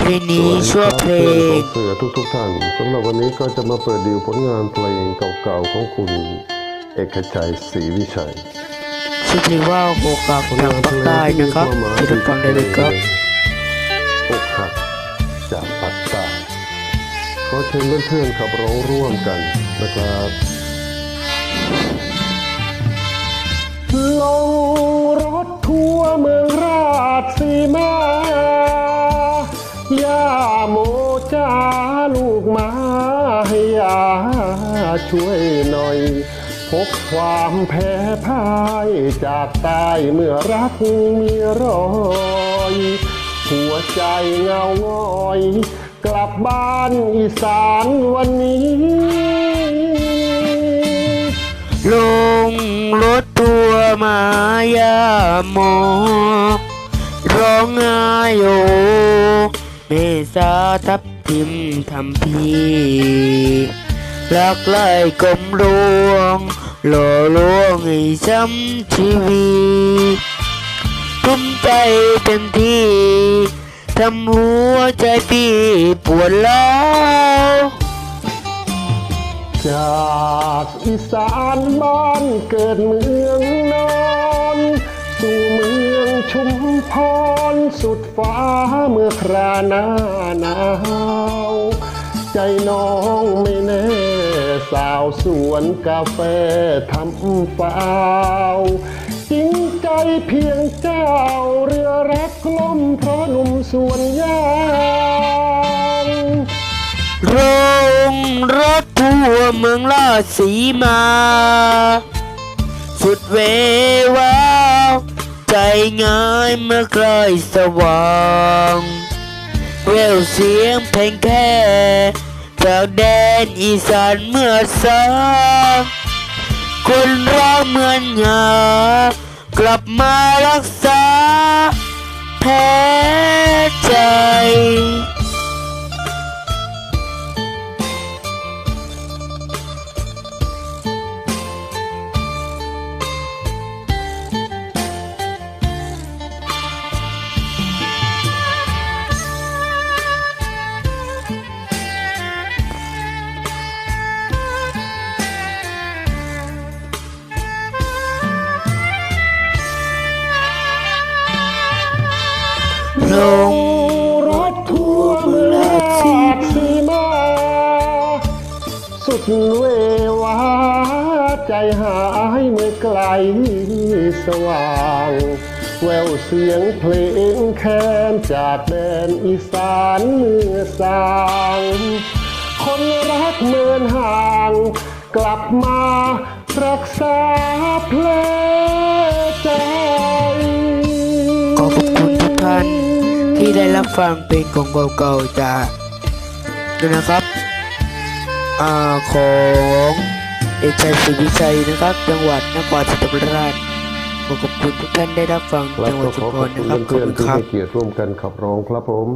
เพลงนี้ชั่วเพลงเสือทุกทุกๆท่านสำหรับวันนี้ก็จะมาเปิดดิวผลงานเพลงเก่าๆของคุณ เอกชัยศรีวิชัยชื่อเพลงว่าโอกาสทางภาคใต้นะครับที่ทุกฟังได้เลยครับอกหักจากปักใต้ขอเชิญเพื่อนๆขับร้องร่วมกันนะครับ จ้าลูกมาให้ยาช่วยหน่อย พบความแพ้พ่ายจากตายเมื่อรักมีรอย หัวใจเงาง้อย กลับบ้านอีสานวันนี้ ลงรถทัวร์มายาโมร้องไห้โอ เมษาทับทิมทำพีลักไล่กลมรวงหล่อลวงให้ช้ำชีวีทุ่มใจเต็มที่ทำหัวใจพี่ปวดร้าวจากอีสานบ้านเกิดเมือง ชุมพรสุดฟ้าเมื่อคราหน้าหนาว ใจน้องไม่แน่ สาวสวนกาแฟทำฟาวจริงใจเพียงเจ้า เรือรักล่มเพราะหนุ่มสวนยางโรงรถทัวเมืองราชสีมา สุดเววา ใจง่ายเมื่อใกล้สว่างเววเสียงเพลงแค่จากแดนอีสานเมื่อสางคนร้องเหมือนหยากลับมารักษา สุดเววาใจหายเมื่อไกลสว่าง แววเสียงเพลงแค้นจากแดนอีสานเมื่อสาง คนรักเมินห่าง กลับมารักษาเพลงใจขอบคุณทุกท่านที่ได้รับฟังเพลงของเก่าๆจากด้วยนะครับ ของเอกชัยศรีวิชัยนะครับ จังหวัดนครศรีธรรมราชขอขอบคุณทุกท่านได้รับฟังจังหวัดชุมพรนะครับขอบคุณครับเกียรติร่วมกันขับร้องครับผม